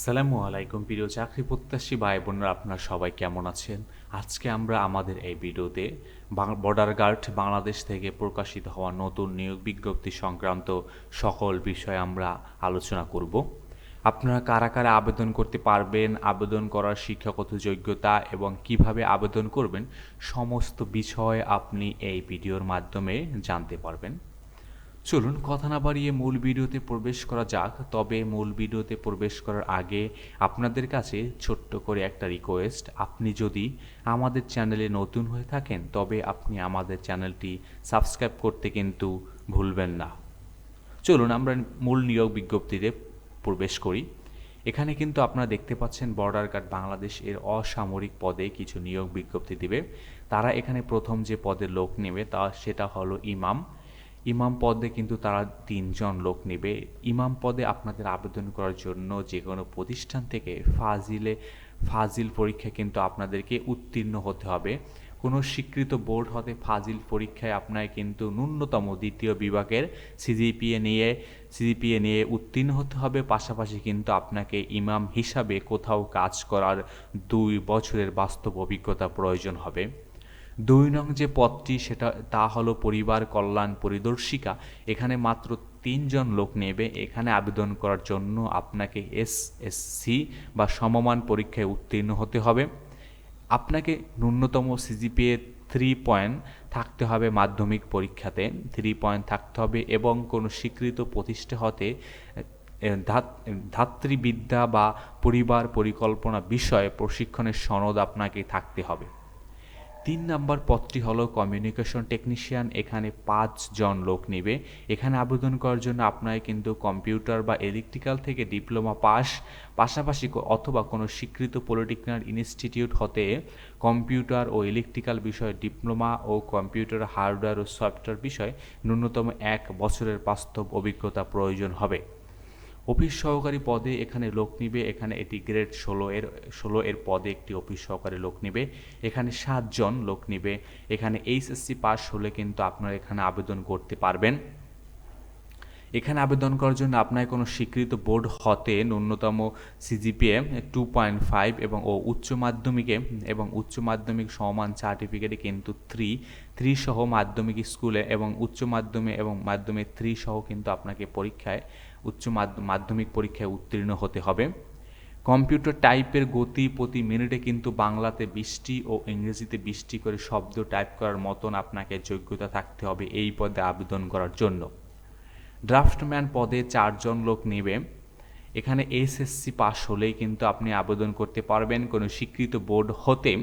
আসসালামু আলাইকুম, প্রিয় চাকরি প্রত্যাশী ভাই বোনরা, আপনারা সবাই কেমন আছেন? আজকে আমরা আমাদের এই ভিডিওতে বর্ডার গার্ড বাংলাদেশ থেকে প্রকাশিত হওয়া নতুন নিয়োগ বিজ্ঞপ্তি সংক্রান্ত সকল বিষয় আমরা আলোচনা করব। আপনারা কারা কারা আবেদন করতে পারবেন, আবেদন করার শিক্ষাগত যোগ্যতা এবং কীভাবে আবেদন করবেন, সমস্ত বিষয় আপনি এই ভিডিওর মাধ্যমে জানতে পারবেন। চলুন কথা না বাড়িয়ে মূল ভিডিওতে প্রবেশ করা যাক, তবে মূল ভিডিওতে প্রবেশ করার আগে আপনাদের কাছে ছোট্ট করে একটা রিকোয়েস্ট আপনি যদি আমাদের চ্যানেলে নতুন হয়ে থাকেন, তবে আপনি আমাদের চ্যানেলটি সাবস্ক্রাইব করতে কিন্তু ভুলবেন না। চলুন আমরা মূল নিয়োগ বিজ্ঞপ্তিতে প্রবেশ করি। এখানে কিন্তু আপনারা দেখতে পাচ্ছেন বর্ডার গার্ড বাংলাদেশ এর অসামরিক পদে কিছু নিয়োগ বিজ্ঞপ্তি দিবে। তারা এখানে প্রথম যে পদে লোক নেবে তা সেটা হলো ইমাম। ইমাম পদে কিন্তু তারা তিনজন লোক নেবে। ইমাম পদে আপনাদের আবেদন করার জন্য যে কোনো প্রতিষ্ঠান থেকে ফাজিলে, ফাজিল পরীক্ষা কিন্তু আপনাদেরকে উত্তীর্ণ হতে হবে। কোনো স্বীকৃত বোর্ড হতে ফাজিল পরীক্ষায় আপনার কিন্তু ন্যূনতম দ্বিতীয় বিভাগের সিজিপিএ নিয়ে সিজিপিএ নিয়ে উত্তীর্ণ হতে হবে। পাশাপাশি কিন্তু আপনাকে ইমাম হিসাবে কোথাও কাজ করার দুই বছরের বাস্তব অভিজ্ঞতা প্রয়োজন হবে। দুই নং যে পদটি সেটা, তা হলো পরিবার কল্যাণ পরিদর্শিকা। এখানে মাত্র তিনজন লোক নেবে। এখানে আবেদন করার জন্য আপনাকে এস এসসি বা সমমান পরীক্ষায় উত্তীর্ণ হতে হবে। আপনাকে ন্যূনতম সিজিপিএ থ্রি পয়েন্ট থাকতে হবে মাধ্যমিক পরীক্ষাতে। থ্রি পয়েন্ট থাকতে হবে এবং কোনো স্বীকৃত প্রতিষ্ঠা হতে ধাত্রীবিদ্যা বা পরিবার পরিকল্পনা বিষয়ে প্রশিক্ষণের সনদ আপনাকে থাকতে হবে। তিন নাম্বার পদটি হলো কমিউনিকেশন টেকনিশিয়ান এখানে পাঁচজন লোক নেবে। এখানে আবেদন করার জন্য আপনাকে কিন্তু কম্পিউটার বা ইলেকট্রিক্যাল থেকে ডিপ্লোমা পাস পাশাপাশি অথবা কোনো স্বীকৃত পলিটেকনিক্যাল ইনস্টিটিউট হতে কম্পিউটার ও ইলেকট্রিক্যাল বিষয়ে ডিপ্লোমা ও কম্পিউটার হার্ডওয়্যার ও সফটওয়্যার বিষয়ে ন্যূনতম এক বছরের বাস্তব অভিজ্ঞতা প্রয়োজন হবে। অফিস সহকারী পদে এখানে লোক নিবে, এখানে এটি গ্রেড ষোলো এর ষোলো এর পদে একটি অফিস সহকারী লোক নিবে, এখানে সাতজন লোক নিবে, এখানে এইচএসসি পাস হলে কিন্তু আপনারা এখানে আবেদন করতে পারবেন। এখানে আবেদন করার জন্য আপনার কোনো স্বীকৃত বোর্ড হতে ন্যূনতম সিজিপিএ টু পয়েন্ট ফাইভ এবং ও উচ্চ মাধ্যমিকে এবং উচ্চ মাধ্যমিক সমান সার্টিফিকেটে কিন্তু থ্রি থ্রি সহ মাধ্যমিক স্কুলে এবং উচ্চ মাধ্যমিক এবং মাধ্যমিক থ্রি সহ কিন্তু আপনাকে পরীক্ষায় উচ্চ মাধ্যমিক পরীক্ষায় উত্তীর্ণ হতে হবে। কম্পিউটার টাইপের গতি প্রতি মিনিটে কিন্তু বাংলাতে বৃষ্টি ও ইংরেজিতে বৃষ্টি করে শব্দ টাইপ করার মতন আপনাকে যোগ্যতা থাকতে হবে এই পদে আবেদন করার জন্য। ড্রাফটম্যান পদে চারজন লোক নেবে। এখানে এসএসসি পাস হলেই কিন্তু আপনি আবেদন করতে পারবেন। কোনো স্বীকৃত বোর্ড হতে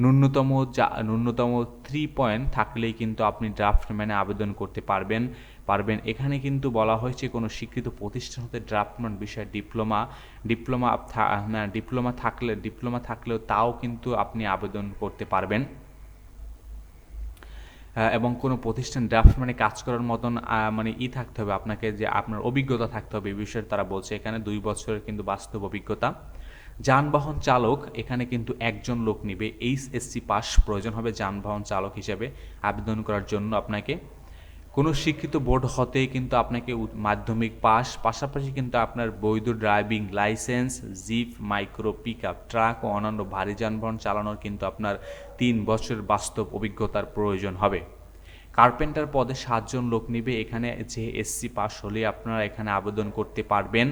ন্যূনতম যা, ন্যূনতম থ্রি পয়েন্ট থাকলেই কিন্তু আপনি ড্রাফটম্যানে আবেদন করতে পারবেন। পারবেন। এখানে কিন্তু বলা হয়েছে কোনো স্বীকৃত প্রতিষ্ঠান হতে ড্রাফটম্যান বিষয়ে ডিপ্লোমা ডিপ্লোমা ডিপ্লোমা থাকলে ডিপ্লোমা থাকলেও তাও কিন্তু আপনি আবেদন করতে পারবেন। এবং কোনো প্রতিষ্ঠান ড্রাফট মানে কাজ করার মতন মানে ই থাকতে হবে আপনাকে যে আপনার অভিজ্ঞতা থাকতে হবে এই বিষয়ে তারা বলছে। এখানে দুই বছরের কিন্তু বাস্তব অভিজ্ঞতা। যানবাহন চালক, এখানে কিন্তু একজন লোক নিবে। এসসি পাস প্রয়োজন হবে যানবাহন চালক হিসেবে আবেদন করার জন্য আপনাকে। কোনো শিক্ষিত বোর্ড হতেই কিন্তু আপনাকে মাধ্যমিক পাস, পাশাপাশি কিন্তু আপনার বৈধ driving licence, jeep, micro pick up truck ও অন্যান্য ভারী যানবাহন চালানোর কিন্তু আপনার তিন বছরের বাস্তব অভিজ্ঞতার প্রয়োজন হবে। কার্পেন্টার পদে সাতজন লোক নিবে, এখানে যে এসসি পাস হলে আপনারা এখানে আবেদন করতে পারবেন।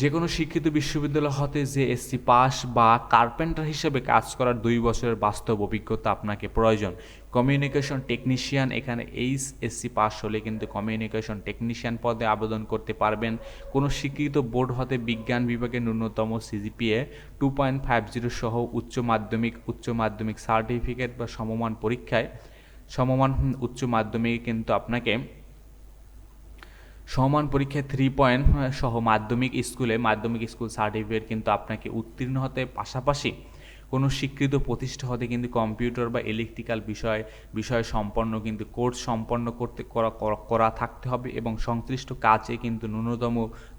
যে কোনো শিক্ষিত বিশ্ববিদ্যালয় হতে যে এসসি পাস বা কার্পেন্টার হিসেবে কাজ করার দুই বছরের বাস্তব অভিজ্ঞতা আপনাকে প্রয়োজন। কমিউনিকেশন টেকনিশিয়ান এখানে এইচ এসসি পাস হলে কিন্তু কমিউনিকেশন টেকনিশিয়ান পদে আবেদন করতে পারবেন। কোনো স্বীকৃত বোর্ড হতে বিজ্ঞান বিভাগের ন্যূনতম CGPA two point five zero সহ উচ্চ মাধ্যমিক উচ্চ মাধ্যমিক সার্টিফিকেট বা সমমান পরীক্ষায়। সমমান, উচ্চ মাধ্যমিকে কিন্তু আপনাকে সমান পরীক্ষায় থ্রি পয়েন্ট সহ মাধ্যমিক স্কুলে, মাধ্যমিক স্কুল সার্টিফিকেট কিন্তু আপনাকে উত্তীর্ণ হতে পাশাপাশি কোনো স্বীকৃত প্রতিষ্ঠা হতে কিন্তু কম্পিউটার বা ইলেকট্রিক্যাল বিষয় বিষয় সম্পন্ন কিন্তু কোর্স সম্পন্ন করতে, করা করা থাকতে হবে এবং সংশ্লিষ্ট কাজে কিন্তু ন্যূনতম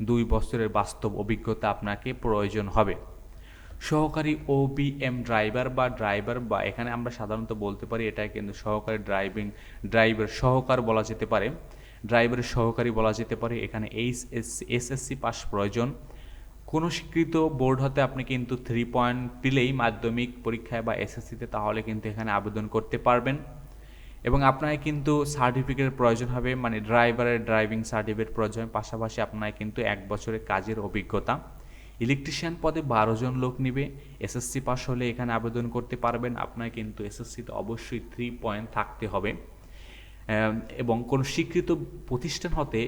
দুই বছরের বাস্তব অভিজ্ঞতা আপনাকে প্রয়োজন হবে। সহকারী ওবিএম ড্রাইভার বা ড্রাইভার বা এখানে আমরা সাধারণত বলতে পারি এটা কিন্তু সহকারী ড্রাইভিং ড্রাইভার সহকার বলা যেতে পারে। ড্রাইভারের সহকারী বলা যেতে পারে, এখানে এইচ এস, এসএসসি পাস প্রয়োজন। কোনো স্বীকৃত বোর্ড হতে আপনি কিন্তু থ্রি পয়েন্ট পেলেই মাধ্যমিক পরীক্ষায় বা এসএসসিতে তাহলে কিন্তু এখানে আবেদন করতে পারবেন। এবং আপনাকে কিন্তু সার্টিফিকেটের প্রয়োজন হবে মানে ড্রাইভারের ড্রাইভিং সার্টিফিকেট প্রয়োজন পাশাপাশি আপনার কিন্তু এক বছরের কাজের অভিজ্ঞতা। ইলেকট্রিশিয়ান পদে বারো জন লোক নিবে, এসএসসি পাস হলে এখানে আবেদন করতে পারবেন, আপনার কিন্তু এসএসসিতে অবশ্যই থ্রি পয়েন্ট থাকতে হবে। এবং কোনো স্বীকৃত প্রতিষ্ঠান হতে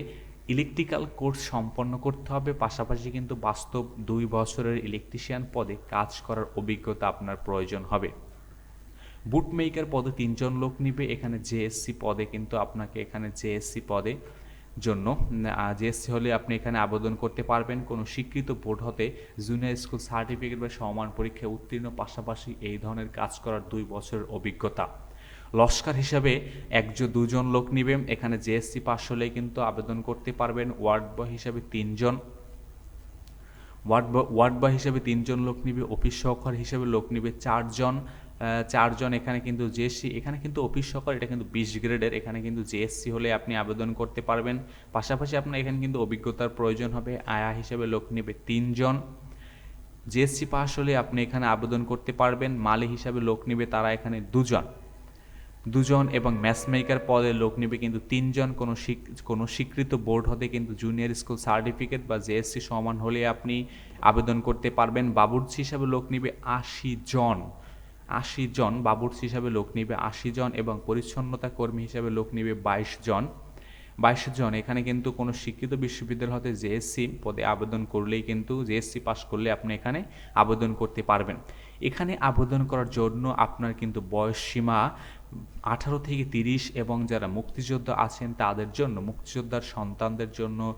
ইলেকট্রিক্যাল কোর্স সম্পন্ন করতে হবে। পাশাপাশি কিন্তু বাস্তব দুই বছরের ইলেকট্রিশিয়ান পদে কাজ করার অভিজ্ঞতা আপনার প্রয়োজন হবে। বুটমেকার পদে তিনজন লোক নিবে। এখানে জেএসসি পদে কিন্তু আপনাকে এখানে জেএসসি পদে জন্য জেএসসি হলে আপনি এখানে আবেদন করতে পারবেন। কোনো স্বীকৃত বোর্ড হতে জুনিয়র স্কুল সার্টিফিকেট বা সমান পরীক্ষায় উত্তীর্ণ। পাশাপাশি এই ধরনের কাজ করার দুই বছরের অভিজ্ঞতা। লস্কার হিসাবে একজন দুজন লোক নিবে এখানে জেএসসি পাস হলে কিন্তু আবেদন করতে পারবেন। ওয়ার্ড বয় হিসাবে তিনজন। ওয়ার্ড ওয়ার্ড বয় হিসেবে তিনজন লোক নিবে। অফিস সহকার হিসেবে লোক নিবে চারজন। চারজন এখানে কিন্তু জেএসসি এখানে কিন্তু অফিস সহকার, এটা কিন্তু বিশ গ্রেডের। এখানে কিন্তু জেএসসি হলে আপনি আবেদন করতে পারবেন। পাশাপাশি আপনার এখানে কিন্তু অভিজ্ঞতার প্রয়োজন হবে। আয়া হিসেবে লোক নেবে তিনজন। জেএসসি পাস হলে আপনি এখানে আবেদন করতে পারবেন। মালি হিসাবে লোক নেবে তারা এখানে দুজন। দুজন এবং ম্যাথ মেকার পদে লোক নেবে কিন্তু তিনজন। কোনো কোনো স্বীকৃত বোর্ড হতে কিন্তু জুনিয়র স্কুল সার্টিফিকেট বা জেএসসি সমান হলে আপনি আবেদন করতে পারবেন। বাবুর্চি হিসাবে লোক নেবে আশি জন। আশি জন, বাবুর্চি হিসাবে লোক নিবে আশি জন এবং পরিচ্ছন্নতা কর্মী হিসাবে লোক নিবে বাইশ জন। বাইশ জন, এখানে কিন্তু কোনো শিক্ষিত বিশ্ববিদ্যালয় হতে জেএসসি পদে আবেদন করলেই কিন্তু জেএসসি পাস করলে আপনি এখানে আবেদন করতে পারবেন। এখানে আবেদন করার জন্য আপনার কিন্তু বয়স সীমা আঠারো থেকে তিরিশ এবং যারা মুক্তিযোদ্ধা আছেন তাদের জন্য, মুক্তিযোদ্ধার সন্তানদের জন্য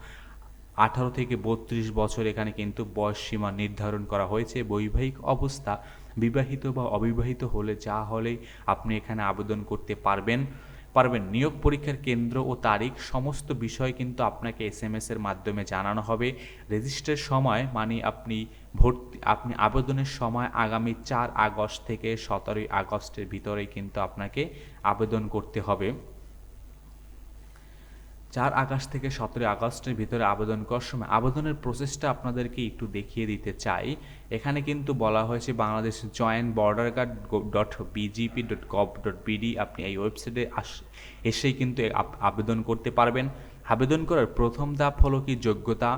আঠারো থেকে বত্রিশ বছর এখানে কিন্তু বয়স সীমা নির্ধারণ করা হয়েছে। বৈবাহিক অবস্থা বিবাহিত বা অবিবাহিত হলে যা হলে আপনি এখানে আবেদন করতে পারবেন। পারবেন। নিয়োগ পরীক্ষার কেন্দ্র ও তারিখ সমস্ত বিষয় কিন্তু আপনাকে এস এম এর মাধ্যমে জানানো হবে। রেজিস্ট্রের সময় মানে আপনি ভর্তি, আপনি আবেদনের সময় আগামী চার আগস্ট থেকে সতেরোই আগস্টের ভিতরে কিন্তু আপনাকে আবেদন করতে হবে। চার আগস্ট থেকে সতেরোই আগস্টের ভিতরে আবেদন করার সময় আবেদনের প্রসেসটা আপনাদেরকে একটু দেখিয়ে দিতে চাই। এখানে কিন্তু বলা হয়েছে Bangladesh joint border guard dot BGP dot gov dot BD আপনি এই ওয়েবসাইটে আস, এসেই কিন্তু আবেদন করতে পারবেন। আবেদন করার প্রথম ধাপ হলো কি যোগ্যতা?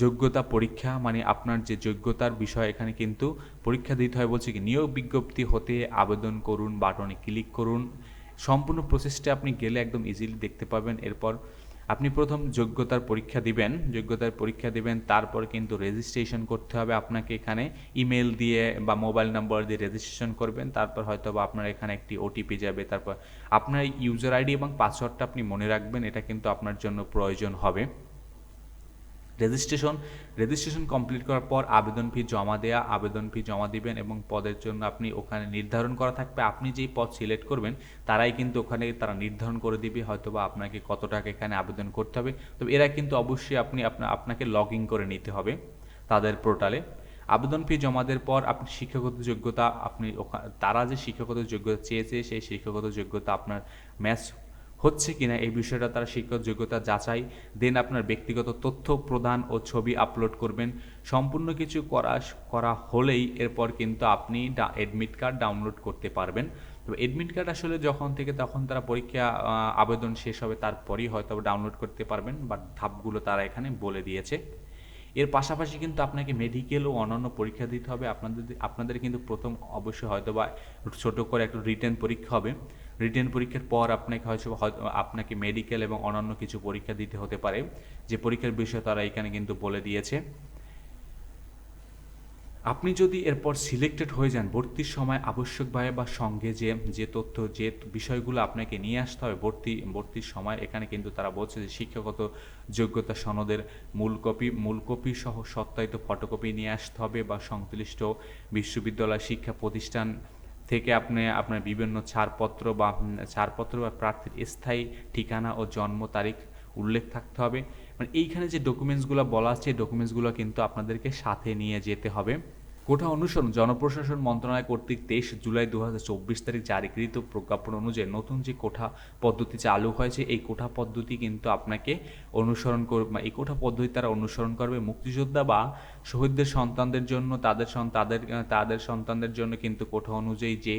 যোগ্যতা পরীক্ষা মানে আপনার যে যোগ্যতার বিষয় এখানে কিন্তু পরীক্ষা দিতে হয় বলছে কি, নিয়োগ বিজ্ঞপ্তি হতে আবেদন করুন, বাটনে ক্লিক করুন। সম্পূর্ণ প্রসেসটা আপনি গেলে একদম ইজিলি দেখতে পাবেন। এরপর আপনি প্রথম যোগ্যতার পরীক্ষা দিবেন, যোগ্যতার পরীক্ষা দিবেন, তারপর কিন্তু রেজিস্ট্রেশন করতে হবে আপনাকে এখানে। ইমেল দিয়ে বা মোবাইল নাম্বার দিয়ে রেজিস্ট্রেশন করবেন, তারপর হয়তো বা আপনার এখানে একটি ওটিপি যাবে, তারপর আপনার ইউজার আইডি এবং পাসওয়ার্ডটা আপনি মনে রাখবেন, এটা কিন্তু আপনার জন্য প্রয়োজন হবে। রেজিস্ট্রেশন রেজিস্ট্রেশন কমপ্লিট করার পর আবেদন ফি জমা দেয়া, আবেদন ফি জমা দিবেন এবং পদের জন্য আপনি ওখানে নির্ধারণ করা থাকবে। আপনি যেই পদ সিলেক্ট করবেন, তারাই কিন্তু ওখানে তারা নির্ধারণ করে দিবে হয়তো বা আপনাকে কত টাকা এখানে আবেদন করতে হবে। তবে এরা কিন্তু অবশ্যই আপনি আপনাকে লগ ইন করে নিতে হবে তাদের পোর্টালে আবেদন ফি জমা দেওয়ার পর আপনি শিক্ষাগত যোগ্যতা, আপনি তারা যে শিক্ষাগত যোগ্যতা চেয়েছে, সেই শিক্ষাগত যোগ্যতা আপনার ম্যাচ হচ্ছে কিনা এই বিষয়টা তারা শিক্ষক যোগ্যতা যাচাই দেন আপনার ব্যক্তিগত তথ্য প্রদান ও ছবি আপলোড করবেন। সম্পূর্ণ কিছু করা করা হলেই এরপর কিন্তু আপনি অ্যাডমিট কার্ড ডাউনলোড করতে পারবেন। তো অ্যাডমিট কার্ড আসলে যখন থেকে তখন তারা পরীক্ষা আবেদন শেষ হবে, তারপরই হয়তো ডাউনলোড করতে পারবেন বা ধাপগুলো তারা এখানে বলে দিয়েছে। এর পাশাপাশি কিন্তু আপনাকে মেডিকেল ও অন্যান্য পরীক্ষা দিতে হবে। আপনাদের আপনাদের কিন্তু প্রথম অবশ্যই হয়তো বা ছোটো করে একটা রিটার্ন পরীক্ষা হবে। রিটেন পরীক্ষার পর আপনাকে হয়তো আপনাকে মেডিকেল এবং অন্যান্য কিছু পরীক্ষা দিতে হতে পারে। যে পরীক্ষার বিষয় তারা এখানে কিন্তু বলে দিয়েছে। আপনি যদি এরপর সিলেক্টেড হয়ে যান, ভর্তির সময় আবশ্যকভাবে বা সঙ্গে যে যে তথ্য, যে বিষয়গুলো আপনাকে নিয়ে আসতে হবে, ভর্তি, ভর্তির সময় এখানে কিন্তু তারা বলছে যে শিক্ষাগত যোগ্যতা সনদের মূল কপি মূল কপি সহ সত্যায়িত ফটোকপি নিয়ে আসতে হবে বা সংশ্লিষ্ট বিশ্ববিদ্যালয় শিক্ষা প্রতিষ্ঠান থেকে আপনি আপনার বিভিন্ন ছাড়পত্র বা ছাড়পত্র বা প্রার্থীর স্থায়ী ঠিকানা ও জন্ম তারিখ উল্লেখ থাকতে হবে। মানে এইখানে যে ডকুমেন্টসগুলো বলা আছে, এই ডকুমেন্টসগুলো কিন্তু আপনাদেরকে সাথে নিয়ে যেতে হবে। কোঠা অনুসরণ জনপ্রশাসন মন্ত্রণালয় কর্তৃক তেইশ জুলাই দু হাজার চব্বিশ তারিখ জারিকৃত প্রজ্ঞাপন অনুযায়ী নতুন যে কোঠা পদ্ধতি চালু হয়েছে, এই কোঠা পদ্ধতি কিন্তু আপনাকে অনুসরণ করবে এই কোঠা পদ্ধতি তারা অনুসরণ করবে মুক্তিযোদ্ধা বা শহীদদের সন্তানদের জন্য, তাদের তাদের তাদের সন্তানদের জন্য কিন্তু কোঠা অনুযায়ী যে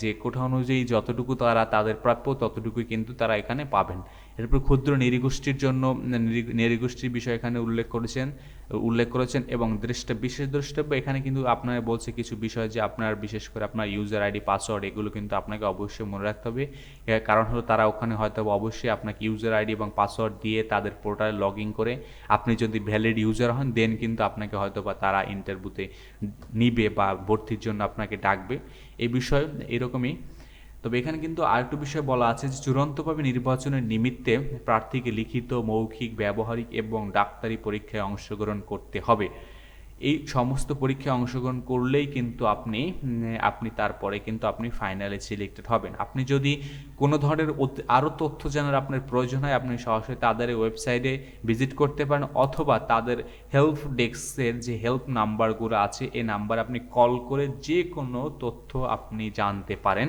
যে কোঠা অনুযায়ী যতটুকু তারা তাদের প্রাপ্য ততটুকুই কিন্তু তারা এখানে পাবেন। এরপর ক্ষুদ্র নৃগোষ্ঠীর জন্য নৃ- নৃগোষ্ঠীর বিষয় এখানে উল্লেখ করেছেন উল্লেখ করেছেন এবং দৃষ্ট, বিশেষ দ্রষ্টব্য এখানে কিন্তু আপনার বলছে কিছু বিষয় যে আপনার, বিশেষ করে আপনার ইউজার আইডি পাসওয়ার্ড এগুলো কিন্তু আপনাকে অবশ্যই মনে রাখতে হবে। কারণ হলো তারা ওখানে হয়তো অবশ্যই আপনাকে ইউজার আইডি এবং পাসওয়ার্ড দিয়ে তাদের পোর্টালে লগ ইন করে, আপনি যদি ভ্যালিড ইউজার হন দেন কিন্তু আপনাকে হয়তো বা তারা ইন্টারভিউতে নিবে বা ভর্তির জন্য আপনাকে ডাকবে। এই বিষয় এরকমই তবে এখানে কিন্তু আরেকটু বিষয় বলা আছে যে চূড়ান্তভাবে নির্বাচনের নিমিত্তে প্রার্থীকে লিখিত মৌখিক, ব্যবহারিক এবং ডাক্তারি পরীক্ষায় অংশগ্রহণ করতে হবে। এই সমস্ত পরীক্ষায় অংশগ্রহণ করলেই কিন্তু আপনি আপনি তারপরে কিন্তু আপনি ফাইনালে সিলেক্টেড হবেন। আপনি যদি কোনো ধরনের আরও তথ্য জানার আপনার প্রয়োজন হয়, আপনি সরাসরি তাদের ওয়েবসাইটে ভিজিট করতে পারেন অথবা তাদের হেল্প ডেস্কের যে হেল্প নাম্বারগুলো আছে এই নাম্বার আপনি কল করে যে কোনো তথ্য আপনি জানতে পারেন।